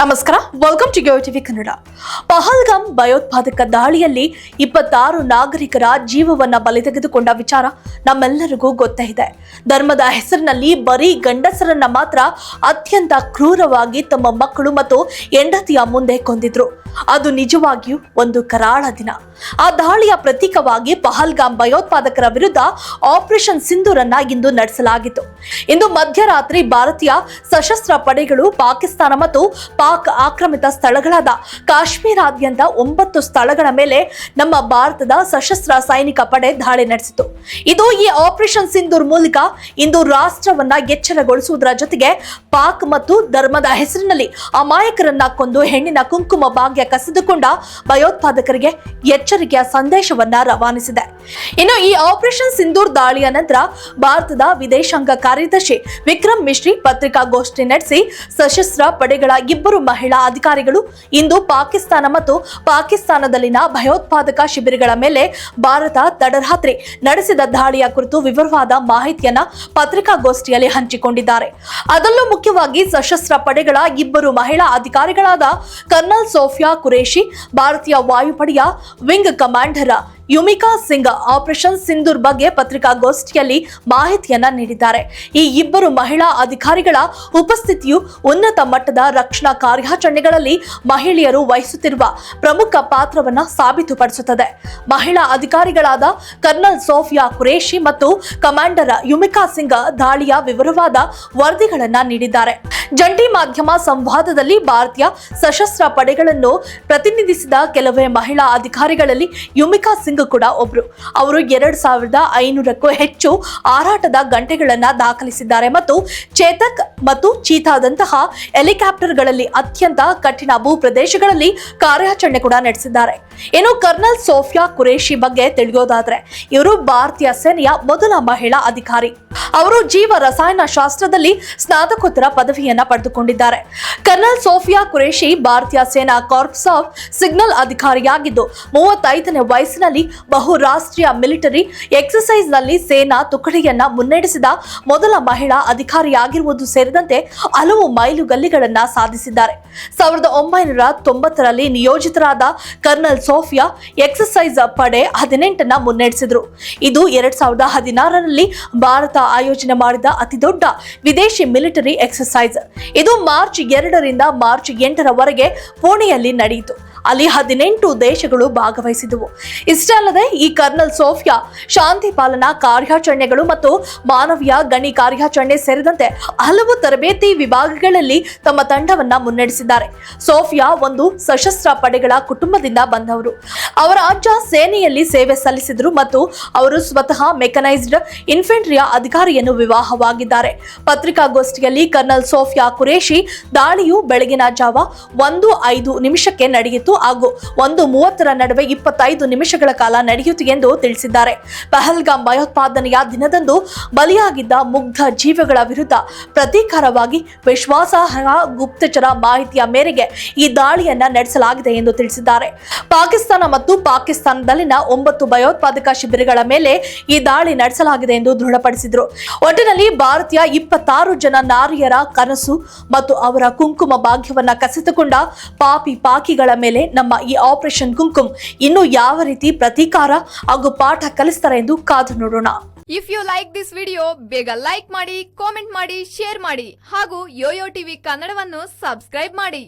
ನಮಸ್ಕಾರ welcome to TV Kannada Pahalgam ಭಯೋತ್ಪಾದಕ ದಾಳಿಯಲ್ಲಿ ಇಪ್ಪತ್ತಾರು ನಾಗರಿಕರ ಜೀವವನ್ನ ಬಲಿ ತೆಗೆದುಕೊಂಡ ವಿಚಾರ ನಮ್ಮೆಲ್ಲರಿಗೂ ಗೊತ್ತೇ ಇದೆ. ಧರ್ಮದ ಹೆಸರಿನಲ್ಲಿ ಬರೀ ಗಂಡಸರನ್ನ ಮಾತ್ರ ಅತ್ಯಂತ ಕ್ರೂರವಾಗಿ ತಮ್ಮ ಮಕ್ಕಳು ಮತ್ತು ಹೆಂಡತಿಯ ಮುಂದೆ ಕೊಂದಿದ್ರು. ಅದು ನಿಜವಾಗಿಯೂ ಒಂದು ಕರಾಳ ದಿನ. ಆ ದಾಳಿಯ ಪ್ರತೀಕವಾಗಿ ಪಹಲ್ಗಾಮ್ ಭಯೋತ್ಪಾದಕರ ವಿರುದ್ಧ ಆಪರೇಷನ್ ಸಿಂಧೂರನ್ನ ಇಂದು ನಡೆಸಲಾಗಿತ್ತು. ಇಂದು ಮಧ್ಯರಾತ್ರಿ ಭಾರತೀಯ ಸಶಸ್ತ್ರ ಪಡೆಗಳು ಪಾಕಿಸ್ತಾನ ಮತ್ತು ಪಾಕ್ ಆಕ್ರಮಿತ ಸ್ಥಳಗಳಾದ ಕಾಶ್ಮೀರಾದ್ಯಂತ ಒಂಬತ್ತು ಸ್ಥಳಗಳ ಮೇಲೆ ನಮ್ಮ ಭಾರತದ ಸಶಸ್ತ್ರ ಸೈನಿಕ ಪಡೆ ದಾಳಿ ನಡೆಸಿತು. ಇದು ಈ ಆಪರೇಷನ್ ಸಿಂಧೂರ್ ಮೂಲಕ ಇಂದು ರಾಷ್ಟ್ರವನ್ನ ಎಚ್ಚರಗೊಳಿಸುವುದರ ಜೊತೆಗೆ ಪಾಕ್ ಮತ್ತು ಧರ್ಮದ ಹೆಸರಿನಲ್ಲಿ ಅಮಾಯಕರನ್ನ ಕೊಂದು ಹೆಣ್ಣಿನ ಕುಂಕುಮ ಭಾಗ್ಯ ಕಸಿದುಕೊಂಡ ಭಯೋತ್ಪಾದಕರಿಗೆ ಎಚ್ಚರಿಕೆಯ ಸಂದೇಶವನ್ನ ರವಾನಿಸಿದೆ. ಇನ್ನು ಈ ಆಪರೇಷನ್ ಸಿಂಧೂರ್ ದಾಳಿಯ ನಂತರ ಭಾರತದ ವಿದೇಶಾಂಗ ಕಾರ್ಯದರ್ಶಿ ವಿಕ್ರಮ್ ಮಿಶ್ರಿ ಪತ್ರಿಕಾಗೋಷ್ಠಿ ನಡೆಸಿ ಸಶಸ್ತ್ರ ಪಡೆಗಳ ಇಬ್ಬರು ಮಹಿಳಾ ಅಧಿಕಾರಿಗಳು ಇಂದು ಪಾಕಿಸ್ತಾನ ಮತ್ತು ಪಾಕಿಸ್ತಾನದಲ್ಲಿನ ಭಯೋತ್ಪಾದಕ ಶಿಬಿರಗಳ ಮೇಲೆ ಭಾರತ ತಡರಾತ್ರಿ ನಡೆಸಿದ ದಾಳಿಯ ಕುರಿತು ವಿವರವಾದ ಮಾಹಿತಿಯನ್ನ ಪತ್ರಿಕಾಗೋಷ್ಠಿಯಲ್ಲಿ ಹಂಚಿಕೊಂಡಿದ್ದಾರೆ. ಅದಲ್ಲೂ ಮುಖ್ಯವಾಗಿ ಸಶಸ್ತ್ರ ಪಡೆಗಳ ಇಬ್ಬರು ಮಹಿಳಾ ಅಧಿಕಾರಿಗಳಾದ ಕರ್ನಲ್ ಸೋಫಿಯಾ ಕುರೇಶಿ, ಭಾರತೀಯ ವಾಯುಪಡೆಯ wing commander Vyomika Singh operation Sindoor ಬಗ್ಗೆ ಪತ್ರಿಕಾಗೋಷ್ಠಿಯಲ್ಲಿ ಮಾಹಿತಿಯನ್ನ ನೀಡಿದ್ದಾರೆ. ಈ ಇಬ್ಬರು ಮಹಿಳಾ ಅಧಿಕಾರಿಗಳ ಉಪಸ್ಥಿತಿಯು ಉನ್ನತ ಮಟ್ಟದ ರಕ್ಷಣಾ ಕಾರ್ಯಾಚರಣೆಗಳಲ್ಲಿ ಮಹಿಳೆಯರು ವಹಿಸುತ್ತಿರುವ ಪ್ರಮುಖ ಪಾತ್ರವನ್ನು ಸಾಬೀತುಪಡಿಸುತ್ತದೆ. ಮಹಿಳಾ ಅಧಿಕಾರಿಗಳಾದ ಕರ್ನಲ್ ಸೋಫಿಯಾ ಕುರೇಶಿ ಮತ್ತು ಕಮಾಂಡರ್ ಯುಮಿಕಾ ಸಿಂಗ್ ದಾಳಿಯ ವಿವರವಾದ ವರದಿಗಳನ್ನು ನೀಡಿದ್ದಾರೆ. ಜಂಟಿ ಮಾಧ್ಯಮ ಸಂವಾದದಲ್ಲಿ ಭಾರತೀಯ ಸಶಸ್ತ್ರ ಪಡೆಗಳನ್ನು ಪ್ರತಿನಿಧಿಸಿದ ಕೆಲವೇ ಮಹಿಳಾ ಅಧಿಕಾರಿಗಳಲ್ಲಿ ಯುಮಿಕಾ ಸಿಂಗ್ ಕೂಡ ಒಬ್ರು. ಅವರು ಎರಡ್ ಸಾವಿರದ ಐನೂರಕ್ಕೂ ಹೆಚ್ಚು ಹಾರಾಟದ ಗಂಟೆಗಳನ್ನು ದಾಖಲಿಸಿದ್ದಾರೆ ಮತ್ತು ಚೇತಕ್ ಮತ್ತು ಚೀತಾದಂತಹ ಹೆಲಿಕಾಪ್ಟರ್ಗಳಲ್ಲಿ ಅತ್ಯಂತ ಕಠಿಣ ಭೂ ಪ್ರದೇಶಗಳಲ್ಲಿ ಕಾರ್ಯಾಚರಣೆ ಕೂಡ ನಡೆಸಿದ್ದಾರೆ. ಇನ್ನು ಕರ್ನಲ್ ಸೋಫಿಯಾ ಕುರೇಶಿ ಬಗ್ಗೆ ತಿಳಿಯೋದಾದ್ರೆ, ಇವರು ಭಾರತೀಯ ಸೇನೆಯ ಮೊದಲ ಮಹಿಳಾ ಅಧಿಕಾರಿ. ಅವರು ಜೀವ ರಸಾಯನ ಶಾಸ್ತ್ರದಲ್ಲಿ ಸ್ನಾತಕೋತ್ತರ ಪದವಿಯನ್ನ ಪಡೆದುಕೊಂಡಿದ್ದಾರೆ. ಕರ್ನಲ್ ಸೋಫಿಯಾ ಕುರೇಶಿ ಭಾರತೀಯ ಸೇನಾ ಕಾರ್ಪ್ಸ್ ಆಫ್ ಸಿಗ್ನಲ್ ಅಧಿಕಾರಿಯಾಗಿದ್ದು, ಮೂವತ್ತೈದನೇ ವಯಸ್ಸಿನಲ್ಲಿ ಬಹುರಾಷ್ಟ್ರೀಯ ಮಿಲಿಟರಿ ಎಕ್ಸರ್ಸೈಸ್ನಲ್ಲಿ ಸೇನಾ ತುಕಡಿಯನ್ನ ಮುನ್ನಡೆಸಿದ ಮೊದಲ ಮಹಿಳಾ ಅಧಿಕಾರಿಯಾಗಿರುವುದು ಸೇರಿದಂತೆ ಹಲವು ಮೈಲುಗಲ್ಲಿಗಳನ್ನ ಸಾಧಿಸಿದ್ದಾರೆ. ಸಾವಿರದ ಒಂಬೈನೂರ ತೊಂಬತ್ತರಲ್ಲಿ ನಿಯೋಜಿತರಾದ ಕರ್ನಲ್ ಸೋಫಿಯಾ ಎಕ್ಸರ್ಸೈಸ್ ಪಡೆ ಹದಿನೆಂಟನ್ನ ಮುನ್ನಡೆಸಿದ್ರು. ಇದು ಎರಡ್ ಸಾವಿರದ ಹದಿನಾರರಲ್ಲಿ ಭಾರತ ಆಯೋಜನೆ ಮಾಡಿದ ಅತಿದೊಡ್ಡ ವಿದೇಶಿ ಮಿಲಿಟರಿ ಎಕ್ಸರ್ಸೈಸ್. ಇದು ಮಾರ್ಚ್ ಎರಡರಿಂದ ಮಾರ್ಚ್ ಎಂಟರವರೆಗೆ ಪುಣೆಯಲ್ಲಿ ನಡೆಯಿತು. ಅಲ್ಲಿ ಹದಿನೆಂಟು ದೇಶಗಳು ಭಾಗವಹಿಸಿದವು. ಇಷ್ಟೇ ಅಲ್ಲದೆ ಈ ಕರ್ನಲ್ ಸೋಫಿಯಾ ಶಾಂತಿ ಪಾಲನಾ ಕಾರ್ಯಾಚರಣೆಗಳು ಮತ್ತು ಮಾನವೀಯ ಗಣಿ ಕಾರ್ಯಾಚರಣೆ ಸೇರಿದಂತೆ ಹಲವು ತರಬೇತಿ ವಿಭಾಗಗಳಲ್ಲಿ ತಮ್ಮ ತಂಡವನ್ನ ಮುನ್ನಡೆಸಿದ್ದಾರೆ. ಸೋಫಿಯಾ ಒಂದು ಸಶಸ್ತ್ರ ಪಡೆಗಳ ಕುಟುಂಬದಿಂದ ಬಂದವರು. ಅವರ ಅಜ್ಜ ಸೇನೆಯಲ್ಲಿ ಸೇವೆ ಸಲ್ಲಿಸಿದರು ಮತ್ತು ಅವರು ಸ್ವತಃ ಮೆಕನೈಸ್ಡ್ ಇನ್ಫೆಂಟ್ರಿಯ ಅಧಿಕಾರಿಯನ್ನು ವಿವಾಹವಾಗಿದ್ದಾರೆ. ಪತ್ರಿಕಾಗೋಷ್ಠಿಯಲ್ಲಿ ಕರ್ನಲ್ ಸೋಫಿಯಾ ಕುರೇಶಿ ದಾಳಿಯು ಬೆಳಗಿನ ಜಾವ ಒಂದು ಐದು ನಿಮಿಷಕ್ಕೆ ನಡೆಯಿತು. ಹಾಗೂ ಒಂದು ಮೂವತ್ತರ ನಡುವೆ ಇಪ್ಪತ್ತೈದು ನಿಮಿಷಗಳ ಕಾಲ ನಡೆಯಿತು ಎಂದು ತಿಳಿಸಿದ್ದಾರೆ. ಪಹಲ್ಗಾಮ್ ಭಯೋತ್ಪಾದನೆಯ ದಿನದಂದು ಬಲಿಯಾಗಿದ್ದ ಮುಗ್ಧ ಜೀವಗಳ ವಿರುದ್ಧ ಪ್ರತೀಕಾರವಾಗಿ ವಿಶ್ವಾಸಾರ್ಹ ಗುಪ್ತಚರ ಮಾಹಿತಿಯ ಮೇರೆಗೆ ಈ ದಾಳಿಯನ್ನ ನಡೆಸಲಾಗಿದೆ ಎಂದು ತಿಳಿಸಿದ್ದಾರೆ. ಪಾಕಿಸ್ತಾನ ಮತ್ತು ಪಾಕಿಸ್ತಾನದಲ್ಲಿನ ಒಂಬತ್ತು ಭಯೋತ್ಪಾದಕ ಶಿಬಿರಗಳ ಮೇಲೆ ಈ ದಾಳಿ ನಡೆಸಲಾಗಿದೆ ಎಂದು ದೃಢಪಡಿಸಿದರು. ಒಟ್ಟಿನಲ್ಲಿ ಭಾರತೀಯ ಇಪ್ಪತ್ತಾರು ಜನ ನಾರಿಯರ ಕನಸು ಮತ್ತು ಅವರ ಕುಂಕುಮ ಭಾಗ್ಯವನ್ನ ಕಸಿತುಕೊಂಡ ಪಾಪಿ ಪಾಕಿಗಳ ಮೇಲೆ ನಮ್ಮ ಈ ಆಪರೇಷನ್ ಕುಂಕುಮ್ ಇನ್ನು ಯಾವ ರೀತಿ ಪ್ರತೀಕಾರ ಹಾಗೂ ಪಾಠ ಕಲಿಸ್ತಾರೆ ಎಂದು ಕಾದು ನೋಡೋಣ. If you like this video ಬೇಗ ಲೈಕ್ ಮಾಡಿ ಕಾಮೆಂಟ್ ಮಾಡಿ ಶೇರ್ ಮಾಡಿ ಹಾಗೂ ಯೋಯೋ ಟಿವಿ ಕನ್ನಡವನ್ನು ಸಬ್ಸ್ಕ್ರೈಬ್ ಮಾಡಿ.